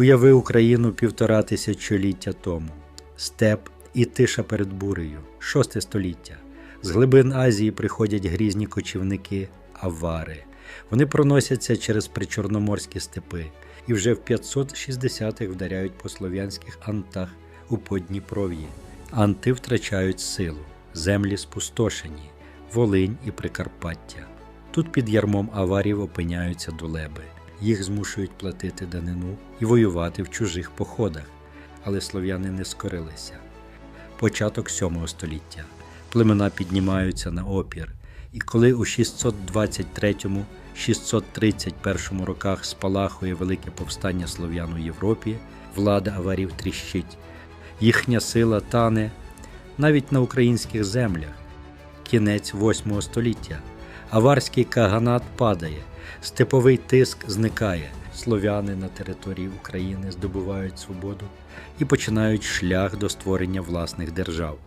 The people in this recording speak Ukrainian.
Уяви Україну півтора тисячоліття тому. Степ і тиша перед бурею, шосте століття. З глибин Азії приходять грізні кочівники авари. Вони проносяться через причорноморські степи і вже в 560-х вдаряють по слов'янських антах у Подніпров'ї. Анти втрачають силу, землі спустошені, Волинь і Прикарпаття. Тут під ярмом аварів опиняються дулеби. Їх змушують платити данину і воювати в чужих походах, але слов'яни не скорилися. Початок 7 століття. Племена піднімаються на опір, і коли у 623-631 роках спалахує велике повстання слов'ян у Європі, влада аварів тріщить. Їхня сила тане навіть на українських землях. Кінець 8 століття. Аварський каганат падає, степовий тиск зникає. Слов'яни на території України здобувають свободу і починають шлях до створення власних держав.